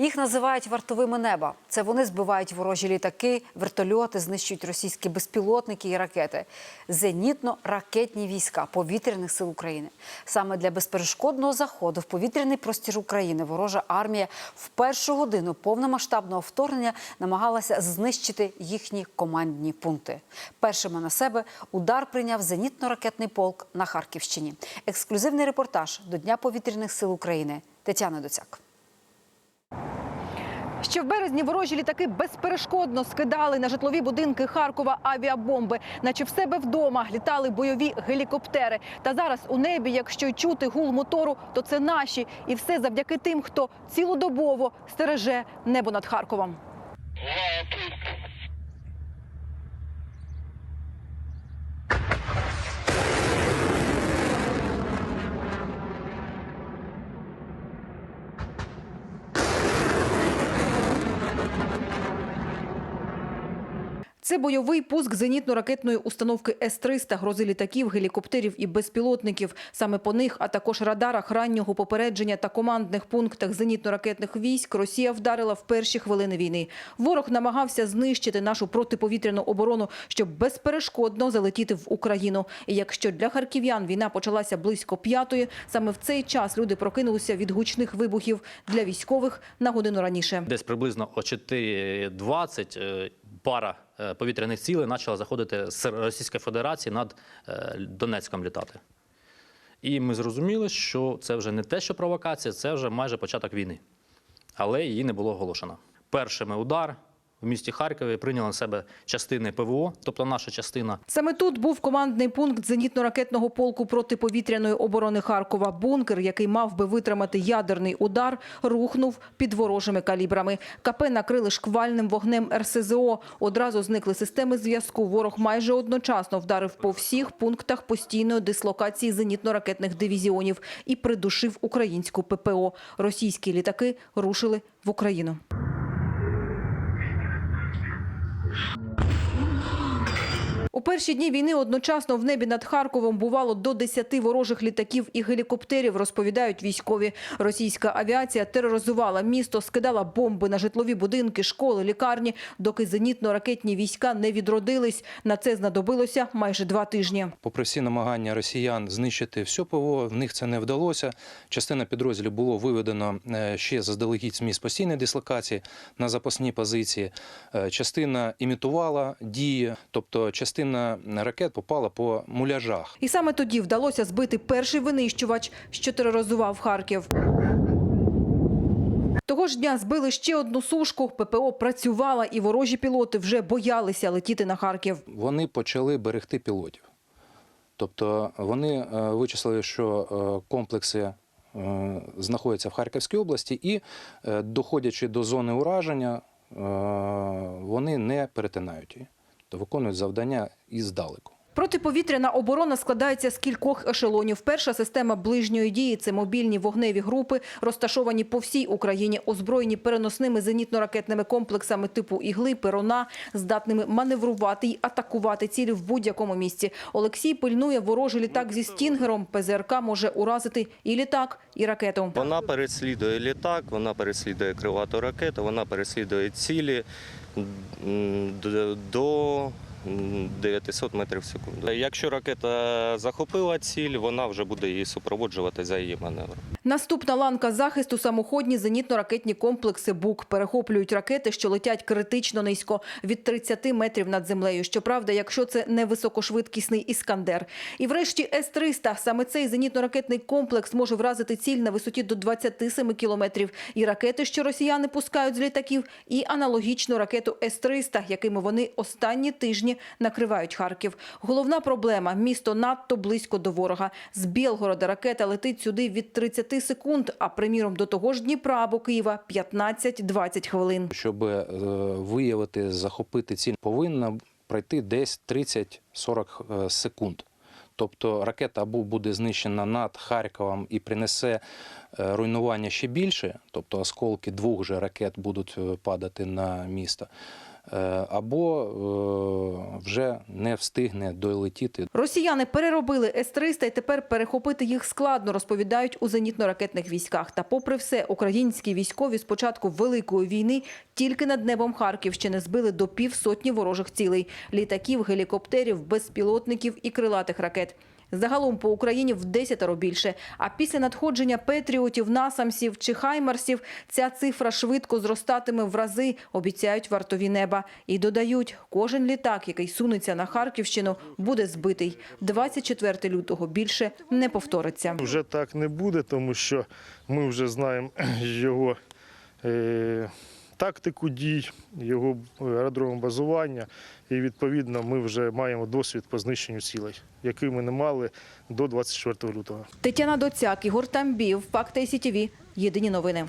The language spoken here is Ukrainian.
Їх називають вартовими неба. Це вони збивають ворожі літаки, вертольоти, знищують російські безпілотники і ракети. Зенітно-ракетні війська повітряних сил України. Саме для безперешкодного заходу в повітряний простір України ворожа армія в першу годину повномасштабного вторгнення намагалася знищити їхні командні пункти. Першими на себе удар прийняв зенітно-ракетний полк на Харківщині. Ексклюзивний репортаж до Дня повітряних сил України. Тетяна Доцяк. Ще в березні ворожі літаки безперешкодно скидали на житлові будинки Харкова авіабомби, наче в себе вдома літали бойові гелікоптери. Та зараз у небі, якщо чути гул мотору, то це наші, і все завдяки тим, хто цілодобово стереже небо над Харковом. Це бойовий пуск зенітно-ракетної установки С-300, грози літаків, гелікоптерів і безпілотників. Саме по них, а також радарах раннього попередження та командних пунктах зенітно-ракетних військ Росія вдарила в перші хвилини війни. Ворог намагався знищити нашу протиповітряну оборону, щоб безперешкодно залетіти в Україну. І якщо для харків'ян війна почалася близько п'ятої, саме в цей час люди прокинулися від гучних вибухів для військових на годину раніше. Десь приблизно о 4.20 е, пара е, повітряних цілей почала заходити з Російської Федерації над е, Донецьком літати. І ми зрозуміли, що це вже не те, що провокація, це вже майже початок війни. Але її не було оголошено. Першими удар в місті Харкові прийняли на себе частини ПВО, тобто наша частина. Саме тут був командний пункт зенітно-ракетного полку протиповітряної оборони Харкова. Бункер, який мав би витримати ядерний удар, рухнув під ворожими калібрами. КП накрили шквальним вогнем РСЗО. Одразу зникли системи зв'язку. Ворог майже одночасно вдарив по всіх пунктах постійної дислокації зенітно-ракетних дивізіонів і придушив українську ППО. Російські літаки рушили в Україну. Yeah. У перші дні війни одночасно в небі над Харковом бувало до 10 ворожих літаків і гелікоптерів, розповідають військові. Російська авіація тероризувала місто, скидала бомби на житлові будинки, школи, лікарні, доки зенітно-ракетні війська не відродились. На це знадобилося майже два тижні. Попри всі намагання росіян знищити все ПВО, в них це не вдалося. Частина підрозділів було виведено е, ще заздалегідь з місць постійної дислокації на запасні позиції. Е, Частина імітувала дії, тобто частина ракет попала по муляжах. І саме тоді вдалося збити перший винищувач, що тероризував Харків. Того ж дня збили ще одну сушку. ППО працювала, і ворожі пілоти вже боялися летіти на Харків. Вони почали берегти пілотів. Тобто вони е, вичислили, що е, комплекси е, знаходяться в Харківській області, і, доходячи до зони ураження, вони не перетинають її, то виконують завдання іздалеку. Протиповітряна оборона складається з кількох ешелонів. Перша система ближньої дії – це мобільні вогневі групи, розташовані по всій Україні, озброєні переносними зенітно-ракетними комплексами типу «Ігли», «Перона», здатними маневрувати й атакувати цілі в будь-якому місці. Олексій пильнує ворожий літак зі «Стінгером». ПЗРК може уразити і літак, і ракету. Вона переслідує літак, вона переслідує крилату ракету, вона переслідує цілі до 900 метрів в секунду. Якщо ракета захопила ціль, вона вже буде її супроводжувати за її маневром. Наступна ланка захисту – самоходні зенітно-ракетні комплекси «Бук». Перехоплюють ракети, що летять критично низько – від 30 метрів над землею. Щоправда, якщо це не високошвидкісний «Іскандер». І врешті С-300. Саме цей зенітно-ракетний комплекс може вразити ціль на висоті до 27 кілометрів. І ракети, що росіяни пускають з літаків, і аналогічну ракету С-300, якими вони останні тижні накривають Харків. Головна проблема – місто надто близько до ворога. З Білгорода ракета летить сюди від 30 секунд, а приміром до того ж Дніпра або Києва – 15-20 хвилин. Щоб е, виявити, захопити ціль, повинна пройти десь 30-40 е, секунд. Тобто ракета або буде знищена над Харковом і принесе е, руйнування ще більше, тобто осколки двох же ракет будуть падати на місто. Е, або е, вже не встигне долетіти Росіяни переробили С-300 і тепер перехопити їх складно, розповідають у зенітно-ракетних військах. Та попри все, українські військові з початку Великої війни тільки над небом Харківщини збили до півсотні ворожих цілей – літаків, гелікоптерів, безпілотників і крилатих ракет. Загалом по Україні в десятеро більше. А після надходження Петріотів, Насамсів чи Хаймарсів ця цифра швидко зростатиме в рази, обіцяють вартові неба. І додають, кожен літак, який сунеться на Харківщину, буде збитий. 24 лютого більше не повториться. Вже так не буде, тому що ми вже знаємо його е, тактику дій, його аеродром базування, і відповідно ми вже маємо досвід по знищенню цілей, який ми не мали до 24 лютого. Тетяна Доцяк, Ігор Тамбів, Факти СІТІВІ. Єдині новини.